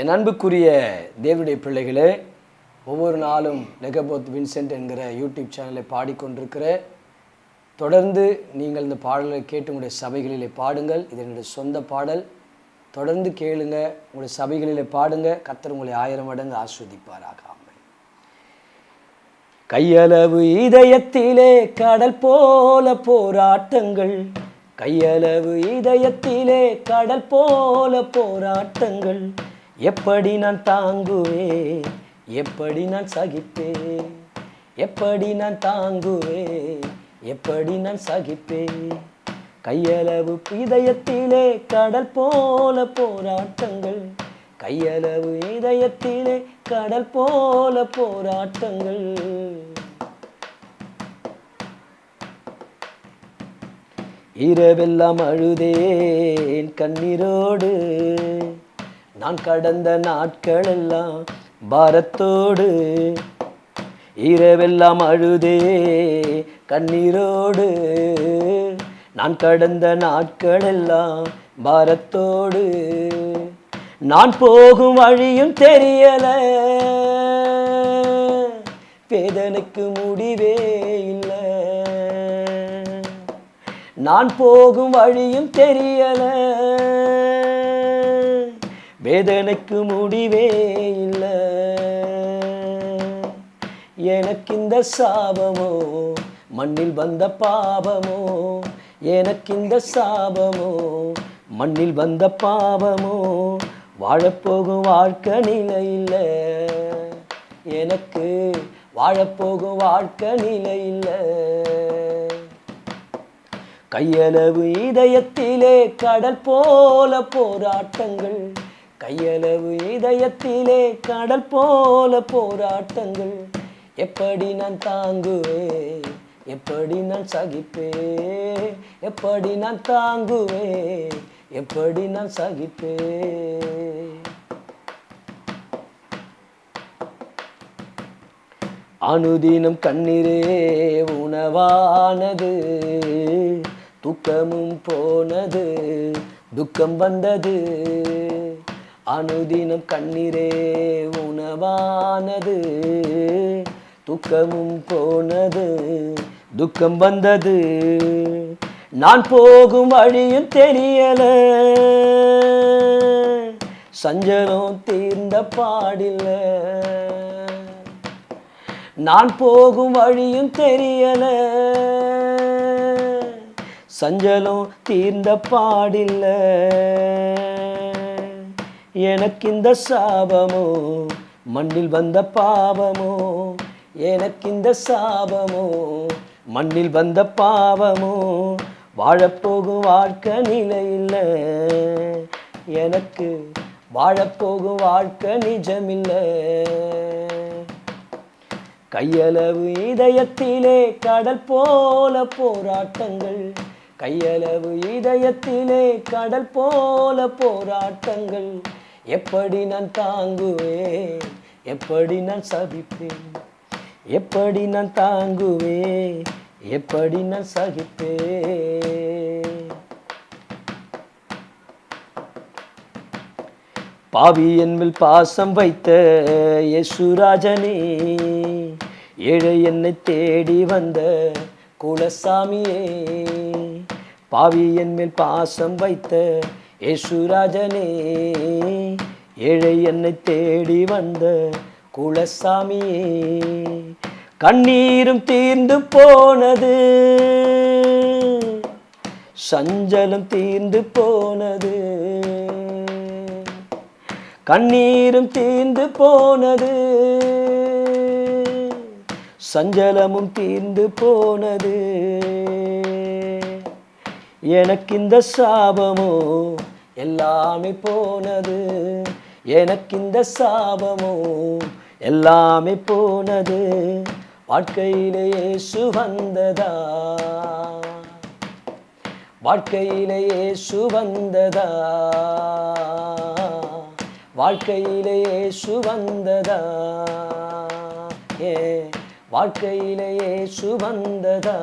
என் அன்புக்குரிய தேவனுடைய பிள்ளைகளே ஒவ்வொரு நாளும் லெகபோத் வின்சென்ட் என்கிற யூடியூப் சேனலை பாடிக்கொண்டிருக்கிற தொடர்ந்து நீங்கள் இந்த பாடலை கேட்டு உங்களுடைய சபைகளிலே பாடுங்கள். இது என்னுடைய சொந்த பாடல். தொடர்ந்து கேளுங்க உங்களுடைய சபைகளிலே பாடுங்க. கத்தர் உங்களை ஆயிரம் மடங்கு ஆஸ்வதிப்பாராக. கையளவு இதயத்திலே கடல் போல போராட்டங்கள். கையளவு இதயத்திலே கடல் போல போராட்டங்கள். எப்படி நான் தாங்குவேன்? எப்படி நான் சகிப்பேன்? எப்படி நான் தாங்குவேன்? எப்படி நான் சகிப்பேன்? கையளவு இதயத்திலே கடல் போல போராட்டங்கள். கையளவு இதயத்திலே கடல் போல போராட்டங்கள். இரவெல்லாம் அழுதேன் கண்ணீரோடு. நான் கடந்த நாட்களெல்லாம் பாரத்தோடு இரவெல்லாம் அழுதே கண்ணீரோடு. நான் கடந்த நாட்களெல்லாம் பாரத்தோடு. நான் போகும் வழியும் தெரியல. வேதனைக்கு முடிவே இல்லை. நான் போகும் வழியும் தெரியலை. வேதனைக்கு முடிவே இல்லை. எனக்கு இந்த சாபமோ மண்ணில் வந்த பாவமோ எனக்கு இந்த சாபமோ மண்ணில் வந்த பாவமோ வாழப்போகும் வாழ்க்கை நிலை இல்லை. எனக்கு வாழப்போகும் வாழ்க்கை நிலை இல்லை. கையளவு இதயத்திலே கடல் போல போராட்டங்கள் கையளவு இதயத்திலே கடல் போல போராட்டங்கள். எப்படி நான் தாங்குவேன்? எப்படி நான் சகிப்பேன்? எப்படி நான் தாங்குவேன்? எப்படி நான் சகிப்பேன்? அனுதினம் கண்ணீரே உணவானது. துக்கமும் போனது. துக்கம் வந்தது. அனுதினம் கண்ணீரே உணவானது துக்கமும் போனது துக்கம் வந்தது. நான் போகும் வழியும் தெரியல சஞ்சலம் தீர்ந்த பாடில்ல. நான் போகும் வழியும் தெரியல சஞ்சலம் தீர்ந்த பாடில்லை. எனக்கு இந்த சாபமோ? மண்ணில் வந்த பாவமோ? எனக்கு இந்த சாபமோ? மண்ணில் வந்த பாவமோ? வாழப்போகும் வாழ்க்கை நிலை இல்லை எனக்கு வாழப்போகும் வாழ்க்கை நிஜமில்லை. கையளவு இதயத்திலே கடல் போல போராட்டங்கள். கையளவு இதயத்திலே கடல் போல போராட்டங்கள். எப்படி நான் தாங்குவேன்? எப்படி நான் சகிப்பேன்? எப்படி நான் தாங்குவேன்? எப்படி நான் சகிப்பேன்? பாவி என்பில் பாசம் வைத்த யசுராஜனே ஏழை என்னை தேடி வந்த குலசாமியே பாவி என்மேல் பாசம் வைத்த யசுராஜனே ஏழை என்னை தேடி வந்த குலசாமியே கண்ணீரும் தீர்ந்து போனது சஞ்சலம் தீர்ந்து போனது கண்ணீரும் தீர்ந்து போனது சஞ்சலமும் தீர்ந்து போனது. எனக்கு இந்த சாபமோ? எல்லாமே போனது. எனக்கு இந்த சாபமோ? எல்லாமே போனது. வாழ்க்கையிலேயே சுவந்ததா வாழ்க்கையிலேயே சுவந்ததா வாழ்க்கையிலேயே சுவந்ததா ஏ வாழ்க்கையிலேயே சுவந்ததா